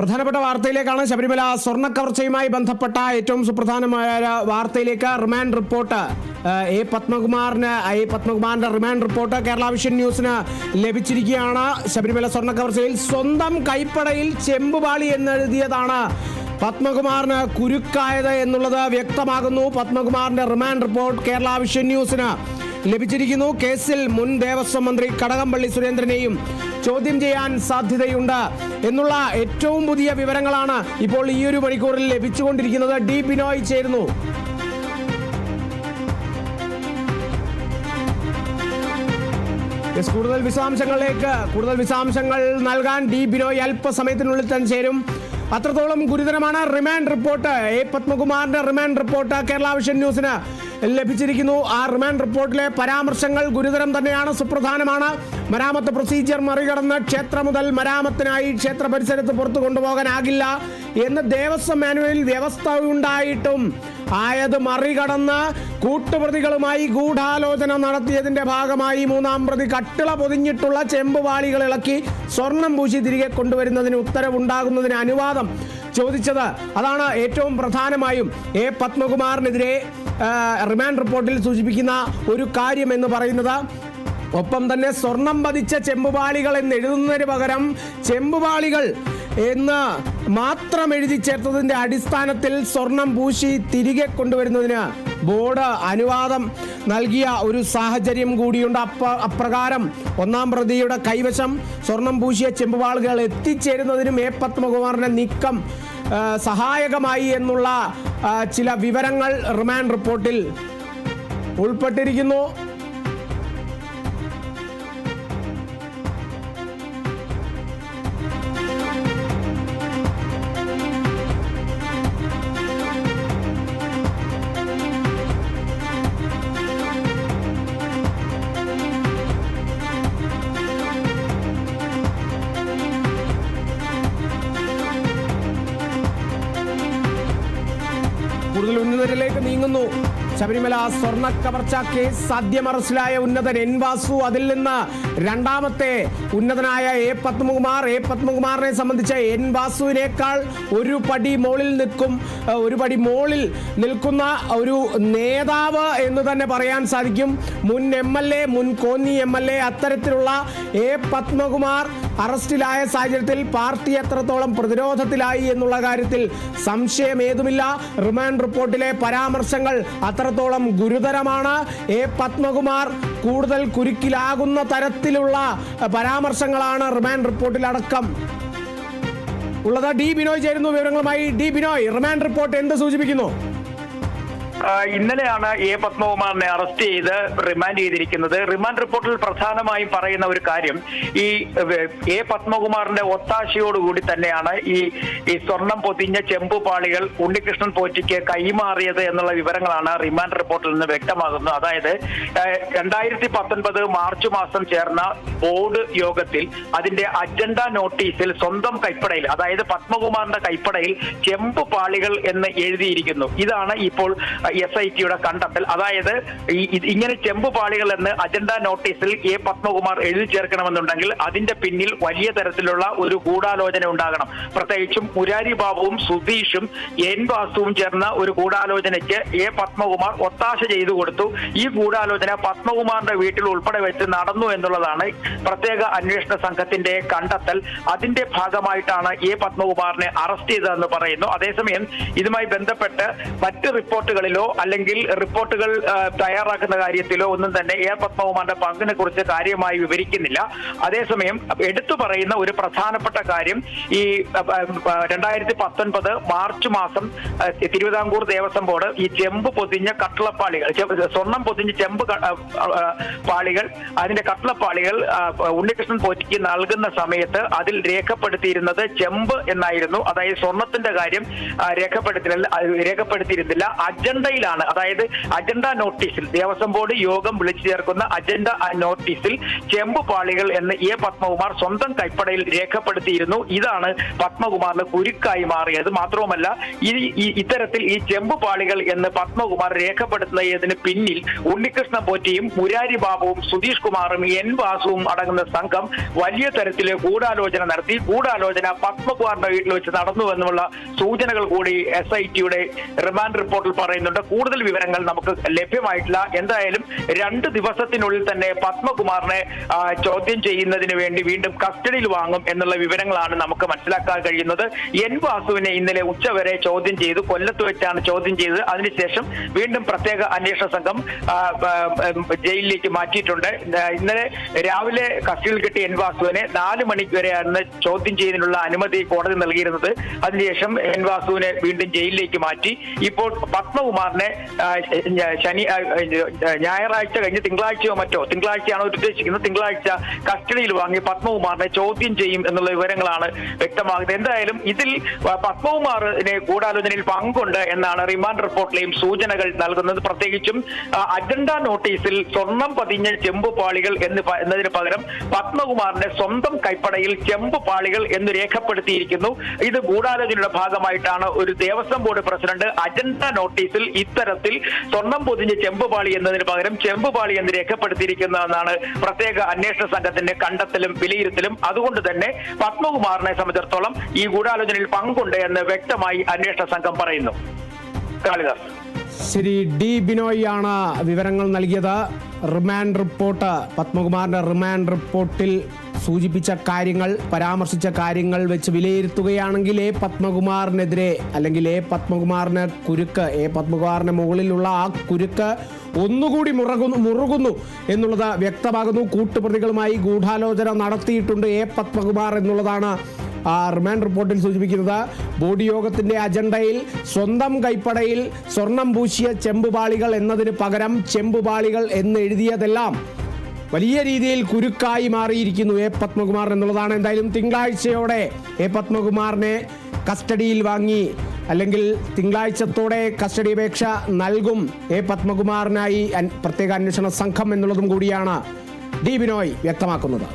പ്രധാനപ്പെട്ട വാർത്തയിലേക്കാണ് ശബരിമല സ്വർണ കവർച്ചയുമായി ബന്ധപ്പെട്ട ഏറ്റവും സുപ്രധാനമായ വാർത്തയിലേക്ക് റിമാൻഡ് റിപ്പോർട്ട്. എ പത്മകുമാറിന് എ പത്മകുമാറിന്റെ റിമാൻഡ് റിപ്പോർട്ട് കേരള വിഷൻ ന്യൂസിന് ലഭിച്ചിരിക്കുകയാണ്. ശബരിമല സ്വർണ കവർച്ചയിൽ സ്വന്തം കൈപ്പടയിൽ ചെമ്പുപാളി എന്നെഴുതിയതാണ് പത്മകുമാറിന് കുരുക്കായത് എന്നുള്ളത് വ്യക്തമാകുന്നു. പത്മകുമാറിന്റെ റിമാൻഡ് റിപ്പോർട്ട് കേരള വിഷൻ ന്യൂസിന് ലഭിച്ചിരിക്കുന്നു. കേസിൽ മുൻ ദേവസ്വം മന്ത്രി കടകംപള്ളി സുരേന്ദ്രനെയും ചോദ്യം ചെയ്യാൻ സാധ്യതയുണ്ട് എന്നുള്ള ഏറ്റവും പുതിയ വിവരങ്ങളാണ് ഇപ്പോൾ ഈ ഒരു മണിക്കൂറിൽ ലഭിച്ചുകൊണ്ടിരിക്കുന്നത്. ഡി. ബിനോയ് ചേരുന്നു. കൂടുതൽ വിശദാംശങ്ങളിലേക്ക് കൂടുതൽ വിശദാംശങ്ങൾ നൽകാൻ ഡി. ബിനോയ് അല്പസമയത്തിനുള്ളിൽ തന്നെ ചേരും. അത്രത്തോളം ഗുരുതരമാണ് റിമാൻഡ് റിപ്പോർട്ട്. എ. പത്മകുമാറിന്റെ റിമാൻഡ് റിപ്പോർട്ട് കേരള വിഷൻ ന്യൂസിന് ലഭിച്ചിരിക്കുന്നു. ആ റിമാൻഡ് റിപ്പോർട്ടിലെ പരാമർശങ്ങൾ ഗുരുതരം തന്നെയാണ് സുപ്രധാനമാണ്. മരാമത്ത് പ്രൊസീജിയർ മറികടന്ന് ക്ഷേത്രം മുതൽ മരാമത്തിനായി ക്ഷേത്ര പരിസരത്ത് പുറത്തു കൊണ്ടുപോകാനാകില്ല എന്ന് ദേവസ്വം മാനുവലിൽ വ്യവസ്ഥ ഉണ്ടായിട്ടും ആയത് മറികടന്ന് കൂട്ടുപ്രതികളുമായി ഗൂഢാലോചന നടത്തിയതിന്റെ ഭാഗമായി മൂന്നാം പ്രതി കട്ടിള പൊതിഞ്ഞിട്ടുള്ള ചെമ്പുവാളികൾ ഇളക്കി സ്വർണം പൂശി തിരികെ കൊണ്ടുവരുന്നതിന് ഉത്തരവുണ്ടാകുന്നതിന് അനുവാദം ചോദിച്ചത് അതാണ് ഏറ്റവും പ്രധാനമായും എ പത്മകുമാറിനെതിരെ റിമാൻഡ് റിപ്പോർട്ടിൽ സൂചിപ്പിക്കുന്ന ഒരു കാര്യം എന്ന് പറയുന്നത് ഒപ്പം തന്നെ സ്വർണം പതിച്ച ചെമ്പുപാളികൾ എന്ന് എഴുതുന്നതിന് പകരം ചെമ്പുപാളികൾ എന്ന് മാത്രം എഴുതി ചേർത്തതിന്റെ അടിസ്ഥാനത്തിൽ സ്വർണം പൂശി തിരികെ കൊണ്ടുവരുന്നതിന് ബോർഡ് അനുവാദം നൽകിയ ഒരു സാഹചര്യം കൂടിയുണ്ട്. അപ്പ അപ്രകാരം ഒന്നാം പ്രതിയുടെ കൈവശം സ്വർണം പൂശിയ ചെമ്പുപാളുകൾ എത്തിച്ചേരുന്നതിനും എ പത്മകുമാറിന്റെ നീക്കം സഹായകമായി എന്നുള്ള ചില വിവരങ്ങൾ റിമാൻഡ് റിപ്പോർട്ടിൽ ഉൾപ്പെട്ടിരിക്കുന്നു. ഉന്നതരിലേക്ക് നീങ്ങുന്നു. ശബരിമല സ്വർണ കവർച്ച കേസ് ആദ്യം അറസ്റ്റിലായ ഉന്നതൻ എൻ വാസു. അതിൽ നിന്ന് രണ്ടാമത്തെ ഉന്നതനായ എ പത്മകുമാർ. എ പത്മകുമാറിനെ സംബന്ധിച്ച് എൻ വാസുവിനേക്കാൾ ഒരു പടി മോളിൽ നിൽക്കും ഒരു പടി മോളിൽ നിൽക്കുന്ന ഒരു നേതാവ് എന്ന് തന്നെ പറയാൻ സാധിക്കും. മുൻ എം എൽ എ മുൻ കോന്നി എം എൽ എ അത്തരത്തിലുള്ള എ പത്മകുമാർ അറസ്റ്റിലായ സാഹചര്യത്തിൽ പാർട്ടി എത്രത്തോളം പ്രതിരോധത്തിലായി എന്നുള്ള കാര്യത്തിൽ സംശയം ഏതുമില്ല റിമാൻഡ് റിപ്പോർട്ടിലെ പരാമർശങ്ങൾ അത്രത്തോളം ഗുരുതരമാണ്. എ പത്മകുമാർ കൂടുതൽ കുരുക്കിലാകുന്ന തരത്തിലുള്ള പരാമർശങ്ങളാണ് റിമാൻഡ് റിപ്പോർട്ടിലടക്കം ഉള്ളത്. ഡി ബിനോയ് ചേരുന്നു വിവരങ്ങളുമായി. ഡി ബിനോയ് റിമാൻഡ് റിപ്പോർട്ട് എന്ത് സൂചിപ്പിക്കുന്നു? ഇന്നലെയാണ് എ പത്മകുമാറിനെ അറസ്റ്റ് ചെയ്ത് റിമാൻഡ് ചെയ്തിരിക്കുന്നത്. റിമാൻഡ് റിപ്പോർട്ടിൽ പ്രധാനമായും പറയുന്ന ഒരു കാര്യം ഈ എ പത്മകുമാറിന്റെ ഒത്താശയോടുകൂടി തന്നെയാണ് ഈ ഈ സ്വർണം പൊതിഞ്ഞ ചെമ്പുപാളികൾ ഉണ്ണികൃഷ്ണൻ പോറ്റിക്ക് കൈമാറിയത് എന്നുള്ള വിവരങ്ങളാണ് റിമാൻഡ് റിപ്പോർട്ടിൽ നിന്ന് വ്യക്തമാകുന്നത്. അതായത് രണ്ടായിരത്തി പത്തൊൻപത് മാർച്ച് മാസം ചേർന്ന ബോർഡ് യോഗത്തിൽ അതിന്റെ അജണ്ട നോട്ടീസിൽ സ്വന്തം കൈപ്പടയിൽ അതായത് പത്മകുമാറിന്റെ കൈപ്പടയിൽ ചെമ്പ് പാളികൾ എന്ന് എഴുതിയിരിക്കുന്നു. ഇതാണ് ഇപ്പോൾ എസ് ഐ ടിയുടെ കണ്ടെത്തൽ. അതായത് ഇങ്ങനെ ചെമ്പ് പാളികൾ എന്ന് അജണ്ട നോട്ടീസിൽ എ പത്മകുമാർ എഴുതി ചേർക്കണമെന്നുണ്ടെങ്കിൽ അതിന്റെ പിന്നിൽ വലിയ തരത്തിലുള്ള ഒരു ഗൂഢാലോചന ഉണ്ടാകണം. പ്രത്യേകിച്ചും മുരാരി ബാബുവും സുധീഷും എൻ വാസുവും ചേർന്ന ഒരു ഗൂഢാലോചനയ്ക്ക് എ പത്മകുമാർ ഒത്താശ ചെയ്തു കൊടുത്തു. ഈ ഗൂഢാലോചന പത്മകുമാറിന്റെ വീട്ടിൽ ഉൾപ്പെടെ വെച്ച് നടന്നു എന്നുള്ളതാണ് പ്രത്യേക അന്വേഷണ സംഘത്തിന്റെ കണ്ടെത്തൽ. അതിന്റെ ഭാഗമായിട്ടാണ് എ പത്മകുമാറിനെ അറസ്റ്റ് ചെയ്തതെന്ന് പറയുന്നു. അതേസമയം ഇതുമായി ബന്ധപ്പെട്ട് മറ്റ് റിപ്പോർട്ടുകളിലോ അല്ലെങ്കിൽ റിപ്പോർട്ടുകൾ തയ്യാറാക്കുന്ന കാര്യത്തിലോ ഒന്നും തന്നെ എ പത്മകുമാറിന്റെ പങ്കിനെ കുറിച്ച് കാര്യമായി വിവരിക്കുന്നില്ല. അതേസമയം എടുത്തു പറയുന്ന ഒരു പ്രധാനപ്പെട്ട കാര്യം ഈ രണ്ടായിരത്തി പത്തൊൻപത് മാർച്ച് മാസം തിരുവിതാംകൂർ ദേവസ്വം ബോർഡ് ഈ ചെമ്പ് പൊതിഞ്ഞ കട്ടിളപ്പാളികൾ സ്വർണം പൊതിഞ്ഞ ചെമ്പ് പാളികൾ അതിന്റെ കട്ടിളപ്പാളികൾ ഉണ്ണികൃഷ്ണൻ പോറ്റിക്ക് നൽകുന്ന സമയത്ത് അതിൽ രേഖപ്പെടുത്തിയിരുന്നത് ചെമ്പ് എന്നായിരുന്നു. അതായത് സ്വർണത്തിന്റെ കാര്യം രേഖപ്പെടുത്തി രേഖപ്പെടുത്തിയിരുന്നില്ല. അജണ്ട അജണ്ടയിലാണ്. അതായത് അജണ്ട നോട്ടീസിൽ ദേവസ്വം ബോർഡ് യോഗം വിളിച്ചു ചേർക്കുന്ന അജണ്ട നോട്ടീസിൽ ചെമ്പുപാളികൾ എന്ന് എ പത്മകുമാർ സ്വന്തം കൈപ്പടയിൽ രേഖപ്പെടുത്തിയിരുന്നു. ഇതാണ് പത്മകുമാറിന് കുരുക്കായി മാറിയത്. മാത്രവുമല്ല ഈ ഇത്തരത്തിൽ ഈ ചെമ്പുപാളികൾ എന്ന് പത്മകുമാർ രേഖപ്പെടുത്തുന്നതിന് പിന്നിൽ ഉണ്ണികൃഷ്ണ പോറ്റിയും മുരാരി ബാബുവും സുധീഷ് കുമാറും എൻ വാസുവും അടങ്ങുന്ന സംഘം വലിയ തരത്തിൽ ഗൂഢാലോചന നടത്തി. ഗൂഢാലോചന പത്മകുമാറിന്റെ വീട്ടിൽ വെച്ച് നടന്നു എന്നുള്ള സൂചനകൾ കൂടി എസ് ഐ ടിയുടെ റിമാൻഡ് റിപ്പോർട്ടിൽ പറയുന്നുണ്ട്. കൂടുതൽ വിവരങ്ങൾ നമുക്ക് ലഭ്യമായിട്ടില്ല. എന്തായാലും രണ്ട് ദിവസത്തിനുള്ളിൽ തന്നെ പത്മകുമാറിനെ ചോദ്യം ചെയ്യുന്നതിന് വേണ്ടി വീണ്ടും കസ്റ്റഡിയിൽ വാങ്ങും എന്നുള്ള വിവരങ്ങളാണ് നമുക്ക് മനസ്സിലാക്കാൻ കഴിയുന്നത്. എൻ വാസുവിനെ ഇന്നലെ ഉച്ചവരെ ചോദ്യം ചെയ്തു. കൊല്ലത്ത് വെച്ചാണ് ചോദ്യം ചെയ്തത്. അതിനുശേഷം വീണ്ടും പ്രത്യേക അന്വേഷണ സംഘം ജയിലിലേക്ക് മാറ്റിയിട്ടുണ്ട്. ഇന്നലെ രാവിലെ കസ്റ്റഡിയിൽ കിട്ടിയ എൻ വാസുവിനെ നാല് മണിക്ക് വരെയാണ് ചോദ്യം ചെയ്യുന്നതിനുള്ള അനുമതി കോടതി നൽകിയിരുന്നത്. അതിനുശേഷം എൻ വാസുവിനെ വീണ്ടും ജയിലിലേക്ക് മാറ്റി. ഇപ്പോൾ പത്മകുമാറിനെ ഞ- ശനി ഞായറാഴ്ച കഴിഞ്ഞ് തിങ്കളാഴ്ചയോ മറ്റോ തിങ്കളാഴ്ചയാണോ ഉദ്ദേശിക്കുന്നത്? തിങ്കളാഴ്ച കസ്റ്റഡിയിൽ വാങ്ങി പത്മകുമാറിനെ ചോദ്യം ചെയ്യും എന്നുള്ള വിവരങ്ങളാണ് വ്യക്തമാകുന്നത്. എന്തായാലും ഇതിൽ പത്മകുമാറിനെ ഗൂഢാലോചനയിൽ പങ്കുണ്ട് എന്നാണ് റിമാൻഡ് റിപ്പോർട്ടിലെയും സൂചനകൾ നൽകുന്നത്. പ്രത്യേകിച്ചും അജണ്ട നോട്ടീസിൽ സ്വർണം പതിഞ്ഞ ചെമ്പുപാളികൾ എന്ന് പ- എന്നതിന് പകരം പത്മകുമാറിന്റെ സ്വന്തം കൈപ്പടയിൽ ചെമ്പുപാളികൾ എന്ന് രേഖപ്പെടുത്തിയിരിക്കുന്നു. ഇത് ഗൂഢാലോചനയുടെ ഭാഗമായിട്ടാണ് ഒരു ദേവസ്വം ബോർഡ് പ്രസിഡന്റ് അജണ്ട നോട്ടീസിൽ ഇത്തരത്തിൽ സ്വർണം പൊതിഞ്ഞ് ചെമ്പുപാളി എന്നതിന് പകരം ചെമ്പുപാളി എന്ന് രേഖപ്പെടുത്തിയിരിക്കുന്നതെന്നാണ് പ്രത്യേക അന്വേഷണ സംഘത്തിന്റെ കണ്ടെത്തലും വിലയിരുത്തലും. അതുകൊണ്ട് തന്നെ പത്മകുമാറിനെ സംബന്ധിച്ചിടത്തോളം ഈ ഗൂഢാലോചനയിൽ പങ്കുണ്ട് എന്ന് വ്യക്തമായി അന്വേഷണ സംഘം പറയുന്നു. കാളിദാസ്. ശരി ഡി ബിനോയ് ആണ് വിവരങ്ങൾ നൽകിയത്. Remand report. പത്മകുമാറിന്റെ റിമാൻഡ് റിപ്പോർട്ടിൽ സൂചിപ്പിച്ച കാര്യങ്ങൾ പരാമർശിച്ച കാര്യങ്ങൾ വെച്ച് വിലയിരുത്തുകയാണെങ്കിൽ എ പത്മകുമാറിനെതിരെ അല്ലെങ്കിൽ എ പത്മകുമാറിന് കുരുക്ക് എ പത്മകുമാറിന് മുകളിലുള്ള ആ കുരുക്ക് ഒന്നുകൂടി മുറകുന്നു മുറുകുന്നു എന്നുള്ളത് വ്യക്തമാകുന്നു. കൂട്ടുപ്രതികളുമായി ഗൂഢാലോചന നടത്തിയിട്ടുണ്ട് എ പത്മകുമാർ എന്നുള്ളതാണ് ആ റിമാൻഡ് റിപ്പോർട്ടിൽ സൂചിപ്പിക്കുന്നത്. ബോഡി യോഗത്തിന്റെ അജണ്ടയിൽ സ്വന്തം കൈപ്പടയിൽ സ്വർണം പൂശിയ ചെമ്പുപാളികൾ എന്നതിന് പകരം ചെമ്പുപാളികൾ എന്ന് എഴുതിയതെല്ലാം വലിയ രീതിയിൽ കുരുക്കായി മാറിയിരിക്കുന്നു എ പത്മകുമാർ എന്നുള്ളതാണ്. എന്തായാലും തിങ്കളാഴ്ചയോടെ എ പത്മകുമാറിനെ കസ്റ്റഡിയിൽ വാങ്ങി അല്ലെങ്കിൽ തിങ്കളാഴ്ചത്തോടെ കസ്റ്റഡി അപേക്ഷ നൽകും എ പത്മകുമാറിനായി പ്രത്യേക അന്വേഷണ സംഘം എന്നുള്ളതും കൂടിയാണ്. ഡി ബിനോയ് വ്യക്തമാക്കുന്നത്.